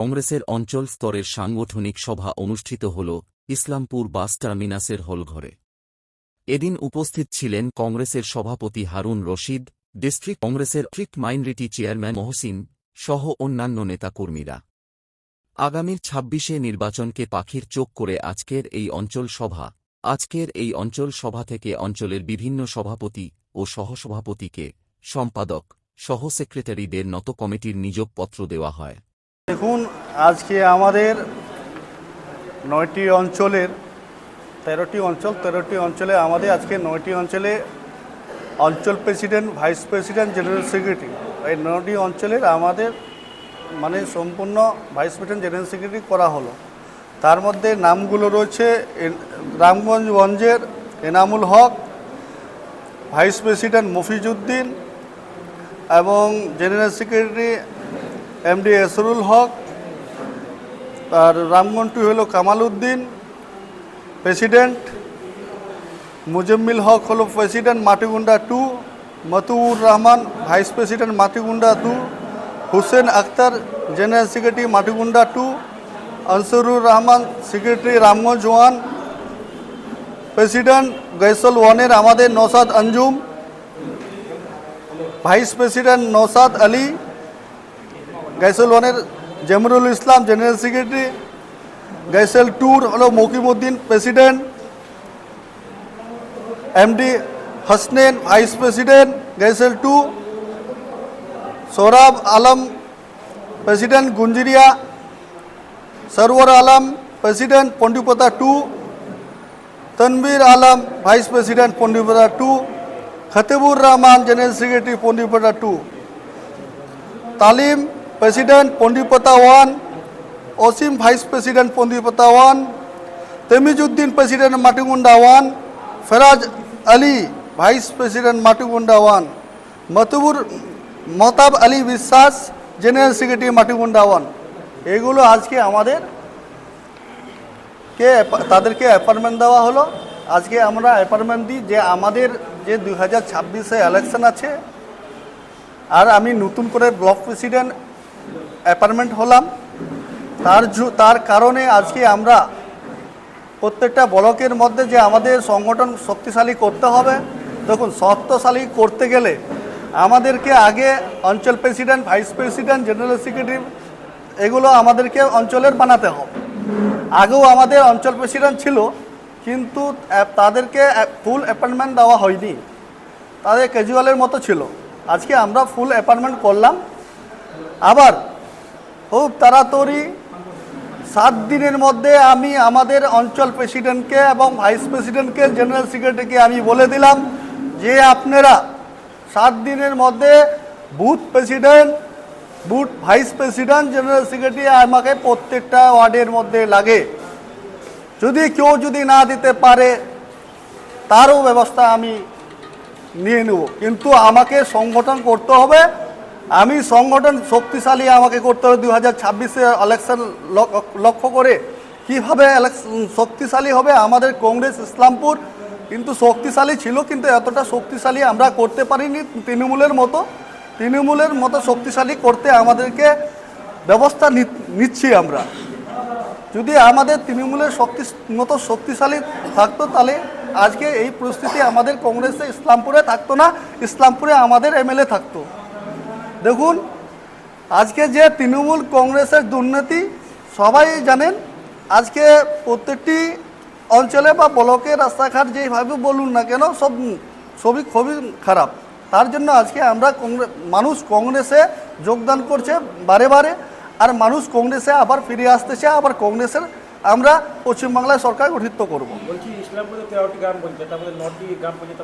কংগ্রেসের অঞ্চল স্তরের সাংগঠনিক সভা অনুষ্ঠিত হল ইসলামপুর বাস টার্মিনাসের হলঘরে। এদিন উপস্থিত ছিলেন কংগ্রেসের সভাপতি হারুন রশিদ, ডিস্ট্রিক্ট কংগ্রেসের ট্রিক্ট মাইনরিটি চেয়ারম্যান মহসিন সহ অন্যান্য নেতাকর্মীরা। আগামীর ছাব্বিশে নির্বাচনকে পাখির চোখ করে আজকের এই অঞ্চল সভা। আজকের এই অঞ্চল সভা থেকে অঞ্চলের বিভিন্ন সভাপতি ও সহসভাপতিকে সম্পাদক সহ সেক্রেটারিদের নত কমিটির নিযোগপত্র দেওয়া হয়। দেখুন, আজকে আমাদের নয়টি অঞ্চলের, তেরোটি অঞ্চল, তেরোটি অঞ্চলে আমাদের আজকে নয়টি অঞ্চলে অঞ্চল president, vice president, general secretary. এই নয়টি অঞ্চলের আমাদের মানে সম্পূর্ণ ভাইস প্রেসিডেন্ট, জেনারেল সেক্রেটারি করা হলো। তার মধ্যে নামগুলো রয়েছে রামগঞ্জগঞ্জের এনামুল হক, ভাইস প্রেসিডেন্ট মফিজউদ্দিন এবং general secretary MD Esrul Haque আর রামগন্টু হলো কামাল উদ্দিন প্রেসিডেন্ট। মুজম্মিল হক হলো president Matigunda two, Matiur Rahman vice president Matigunda two, Hussain Akhtar general secretary Matigunda two, Ansarur Rahman secretary Ramganj one, president Gaisal ওয়ানের আমাদের নৌসাদ আঞ্জুম, ভাইস প্রেসিডেন্ট নৌসাদ আলী গাইসেল ওয়ানের Jemrul Islam, general secretary. Gaisal টুর হলো Mokimuddin, president. MD Hasnain, vice president. Gaisal two, Saurav Alam, president Gunjiria. Sarwar Alam, president Pandipata two. Tanvir Alam, vice president Pandipata two. Khatibur Rahman, general secretary Pandipata two. Talim president Pandipata one Asim vice president Pandipata one Temizuddin president Matigunda one Feraj Ali vice president Matigunda one Matubur Matab Ali Biswas general secretary মাটিগুন্ডা one এগুলো আজকে আমাদের কে তাদেরকে appointment দেওয়া হলো। আজকে আমরা appointment দিই যে আমাদের যে দুই হাজার ছাব্বিশে ইলেকশন আছে, আর আমি নতুন করে ব্লক প্রেসিডেন্ট অ্যাপয়েন্টমেন্ট হলাম। তার তার কারণে আজকে আমরা প্রত্যেকটা ব্লকের মধ্যে যে আমাদের সংগঠন শক্তিশালী করতে হবে, দেখুন, শক্তশালী করতে গেলে আমাদেরকে আগে অঞ্চল president, vice president, general secretary, এগুলো আমাদেরকে অঞ্চলের বানাতে হবে। আগেও আমাদের অঞ্চল প্রেসিডেন্ট ছিল, কিন্তু তাদেরকে ফুল অ্যাপয়েন্টমেন্ট দেওয়া হয়নি। তাদের ক্যাজুয়ালের মতো ছিল। আজকে আমরা ফুল অ্যাপয়েন্টমেন্ট করলাম। আবার খুব তাড়াতাড়ি সাত দিনের মধ্যে আমি আমাদের অঞ্চল প্রেসিডেন্টকে এবং ভাইস প্রেসিডেন্টকে, জেনারেল সেক্রেটারিকে আমি বলে দিলাম যে আপনারা সাত দিনের মধ্যে booth president, booth vice president, general secretary আমাকে প্রত্যেকটা ওয়ার্ডের মধ্যে লাগে। যদি কেউ যদি না দিতে পারে, তারও ব্যবস্থা আমি নিয়ে নেব। কিন্তু আমাকে সংগঠন করতে হবে। আমি সংগঠন শক্তিশালী আমাকে করতে হবে দু হাজার ছাব্বিশে ইলেকশন লক্ষ্য করে। কীভাবে শক্তিশালী হবে? আমাদের কংগ্রেস ইসলামপুর কিন্তু শক্তিশালী ছিল, কিন্তু এতটা শক্তিশালী আমরা করতে পারিনি তৃণমূলের মতো। তৃণমূলের মতো শক্তিশালী করতে আমাদেরকে ব্যবস্থা নিচ্ছি আমরা। যদি আমাদের তৃণমূলের শক্তি মতো শক্তিশালী থাকতো তাহলে আজকে এই পরিস্থিতি আমাদের কংগ্রেসে ইসলামপুরে থাকতো না, ইসলামপুরে আমাদের এমএলএ থাকতো। দেখুন, আজকে যে তৃণমূল কংগ্রেসের দুর্নীতি, সবাই জানেন, আজকে প্রত্যেকটি অঞ্চলে বা ব্লকে রাস্তাঘাট যেভাবে বলুন না কেন, সব সবই খুবই খারাপ। তার জন্য আজকে আমরা কংগ্রেস মানুষ কংগ্রেসে যোগদান করছে বারে বারে, আর মানুষ কংগ্রেসে আবার ফিরে আসতেছে, আবার কংগ্রেসের আমরা পশ্চিমবাংলায় সরকার গঠিত করব। বলছি ইসলামপুরে তেরোটি গ্রাম পঞ্চায়েত নটি গ্রাম পঞ্চায়েত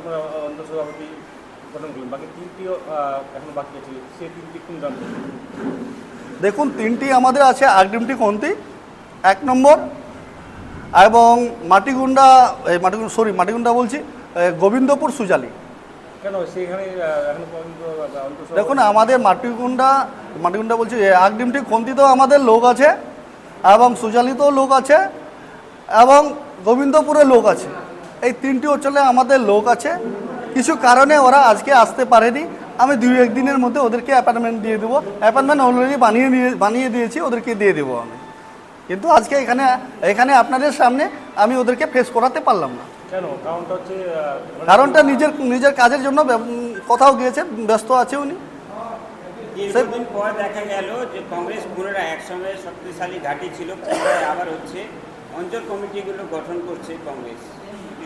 গঠন করলাম বাকি তিনটিও আহ, বাকি আছে সেই তিনটি কোন দেখুন তিনটি আমাদের আছে আগডিমটি কন্তি এক নম্বর এবং মাটিগুন্ডা এই মাটিগুন্ডা সরি মাটিগুন্ডা বলছি গোবিন্দপুর সুজালি। কেন দেখুন আমাদের মাটিগুন্ডা মাটিগুন্ডা বলছি আগডিমটি কন্তিতেও আমাদের লোক আছে এবং সুজালিতেও লোক আছে এবং গোবিন্দপুরে লোক আছে। এই তিনটি অঞ্চলে আমাদের লোক আছে কিছু কারণে ওরা আজকে আসতে পারেনি। আমি দুই একদিনের মধ্যে ওদেরকে অ্যাপার্টমেন্ট দিয়ে দেবো। অ্যাপার্টমেন্ট অলরেডি বানিয়ে দিয়ে বানিয়ে দিয়েছি ওদেরকে দিয়ে দেবো আমি। কিন্তু আজকে এখানে এখানে আপনাদের সামনে আমি ওদেরকে ফেস করাতে পারলাম না। কেন? কারণটা হচ্ছে আহ, কারণটা নিজের নিজের কাজের জন্য কোথাও গিয়েছে ব্যস্ত আছে উনি। দীর্ঘদিন পর দেখা গেল যে কংগ্রেস পুনরায় একসঙ্গে শক্তিশালী ঘাঁটি ছিল আবার হচ্ছে অঞ্চল কমিটিগুলো গঠন করছে কংগ্রেস।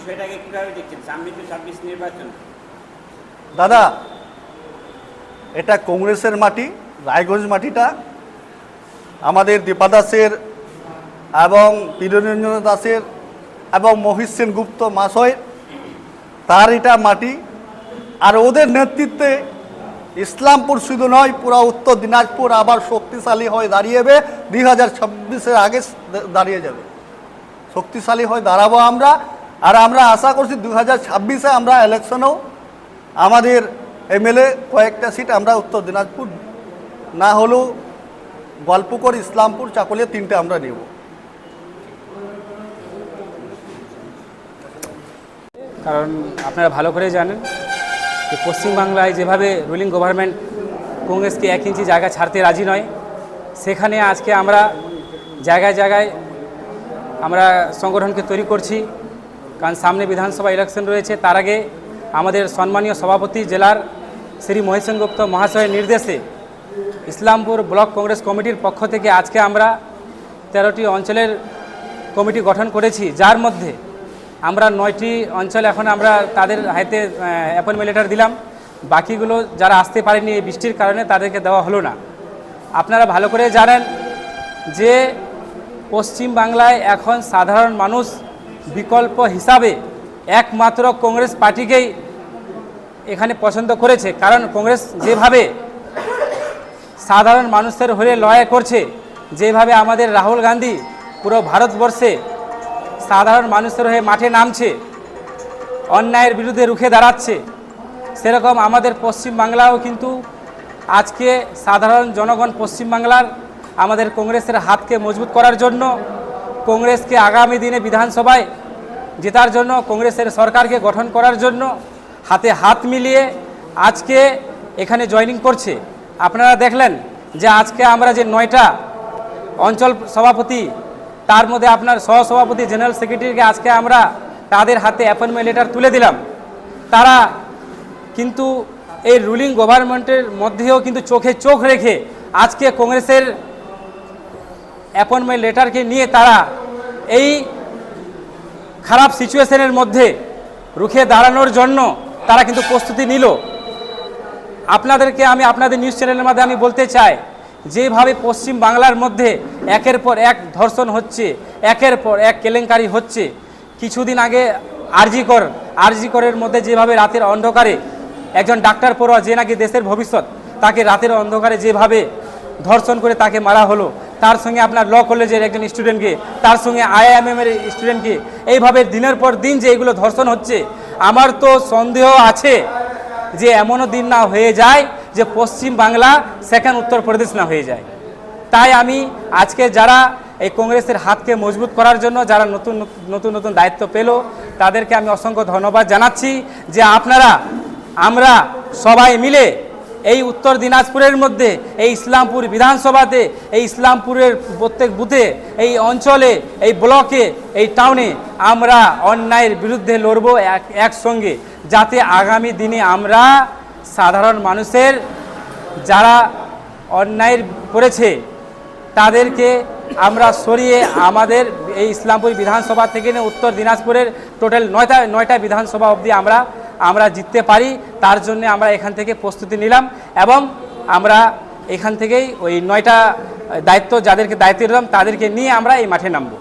বিষয়টাকে কীভাবে দেখছেন? সামনে তো ছাব্বিশ নির্বাচন। দাদা, এটা কংগ্রেসের মাটি, রায়গঞ্জ মাটিটা। আমাদের দীপা দাসের এবং বীররঞ্জন দাসের এবং মহিষ সেনগুপ্ত মহাশয় তার এটা মাটি। আর ওদের নেতৃত্বে ইসলামপুর শুধু নয়, পুরো উত্তর দিনাজপুর আবার শক্তিশালী হয়ে দাঁড়িয়েবে। দুই হাজার ছাব্বিশের আগে দাঁড়িয়ে যাবে। শক্তিশালী হয়ে দাঁড়াবো আমরা। আর আমরা আশা করছি দু হাজার ছাব্বিশে আমরা ইলেকশনেও আমাদের এমএলএ কয়েকটা সিট আমরা উত্তর দিনাজপুর না হলেও গল্পকর ইসলামপুর, চাকলিয়া তিনটে আমরা নেব। কারণ আপনারা ভালো করে জানেন যে পশ্চিমবাংলায় যেভাবে রুলিং গভর্নমেন্ট কংগ্রেসকে এক ইঞ্চি জায়গা ছাড়তে রাজি নয়, সেখানে আজকে আমরা জায়গায় জায়গায় আমরা সংগঠনকে তৈরি করছি। কারণ সামনে বিধানসভা ইলেকশন রয়েছে, তার আগে আমাদের সম্মানীয় সভাপতি জেলার শ্রী মহেশন গুপ্ত মহাশয়ের নির্দেশে ইসলামপুর ব্লক কংগ্রেস কমিটির পক্ষ থেকে আজকে আমরা তেরোটি অঞ্চলের কমিটি গঠন করেছি, যার মধ্যে আমরা নয়টি অঞ্চল এখন আমরা তাদের হাতে অ্যাপয়েন্টমেন্ট লেটার দিলাম। বাকিগুলো যারা আসতে পারেনি এই বৃষ্টির কারণে তাদেরকে দেওয়া হলো না। আপনারা ভালো করে জানেন যে পশ্চিম বাংলায় এখন সাধারণ মানুষ বিকল্প হিসাবে একমাত্র কংগ্রেস পার্টিকেই এখানে পছন্দ করেছে। কারণ কংগ্রেস যেভাবে সাধারণ মানুষের হয়ে লড়াই করছে, যেভাবে আমাদের রাহুল গান্ধী পুরো ভারতবর্ষে সাধারণ মানুষের হয়ে মাঠে নামছে, অন্যায়ের বিরুদ্ধে রুখে দাঁড়াচ্ছে, সেরকম আমাদের পশ্চিম বাংলাও কিন্তু আজকে সাধারণ জনগণ পশ্চিম বাংলার আমাদের কংগ্রেসের হাতকে মজবুত করার জন্য কংগ্রেসকে আগামী দিনে বিধানসভায় জেতার জন্য, কংগ্রেসের সরকারকে গঠন করার জন্য হাতে হাত মিলিয়ে আজকে এখানে জয়েনিং করছে। আপনারা দেখলেন যে আজকে আমরা যে নয়টা অঞ্চল সভাপতি, তার মধ্যে আপনার সহসভাপতি, জেনারেল সেক্রেটারিকে আজকে আমরা তাদের হাতে অ্যাপয়েন্টমেন্ট লেটার তুলে দিলাম। তারা কিন্তু এই রুলিং গভর্নমেন্টের মধ্যেও কিন্তু চোখে চোখ রেখে আজকে কংগ্রেসের অ্যাপয়েন্টমেন্ট লেটারকে নিয়ে তারা এই খারাপ সিচুয়েশনের মধ্যে রুখে দাঁড়ানোর জন্য তারা কিন্তু প্রস্তুতি নিল। আপনাদেরকে আমি আপনাদের নিউজ চ্যানেলের মাধ্যমে আমি বলতে চাই, যেভাবে পশ্চিম বাংলার মধ্যে একের পর এক ধর্ষণ হচ্ছে, একের পর এক কেলেঙ্কারি হচ্ছে, কিছুদিন আগে আরজিকর, আরজিকরের মধ্যে যেভাবে রাতের অন্ধকারে একজন ডাক্তার পড়ুয়া যে নাকি দেশের ভবিষ্যৎ, তাকে রাতের অন্ধকারে যেভাবে ধর্ষণ করে তাকে মারা হলো তার সঙ্গে আপনার ল কলেজের একজন স্টুডেন্টকে তার সঙ্গে আইআইএম এর স্টুডেন্টকে এইভাবে দিনের পর দিন যে এগুলো ধর্ষণ হচ্ছে, আমার তো সন্দেহ আছে যে এমনও দিন না হয়ে যায় যে পশ্চিম বাংলা সেকেন্ড উত্তরপ্রদেশ না হয়ে যায়। তাই আমি আজকে যারা এই কংগ্রেসের হাতকে মজবুত করার জন্য, যারা নতুন নতুন নতুন দায়িত্ব পেল, তাদেরকে আমি অসংখ্য ধন্যবাদ জানাচ্ছি যে আপনারা, আমরা সবাই মিলে এই উত্তর দিনাজপুরের মধ্যে, এই ইসলামপুর বিধানসভাতে, এই ইসলামপুরের প্রত্যেক বুথে, এই অঞ্চলে, এই ব্লকে, এই টাউনে আমরা অন্যায়ের বিরুদ্ধে লড়ব এক, একসঙ্গে। যাতে আগামী দিনে আমরা সাধারণ মানুষের যারা অন্যায়ের করেছে, তাদেরকে আমরা সরিয়ে আমাদের এই ইসলামপুর বিধানসভা থেকে উত্তর দিনাজপুরের টোটাল নয়টা নয়টা বিধানসভা অবধি আমরা আমরা জিততে পারি, তার জন্য আমরা এখান থেকে প্রস্তুতি নিলাম এবং আমরা এখান থেকেই ওই নয়টা দায়িত্ব যাদেরকে দায়িত্ব দিলাম, তাদেরকে নিয়ে আমরা এই মাঠে নামবো।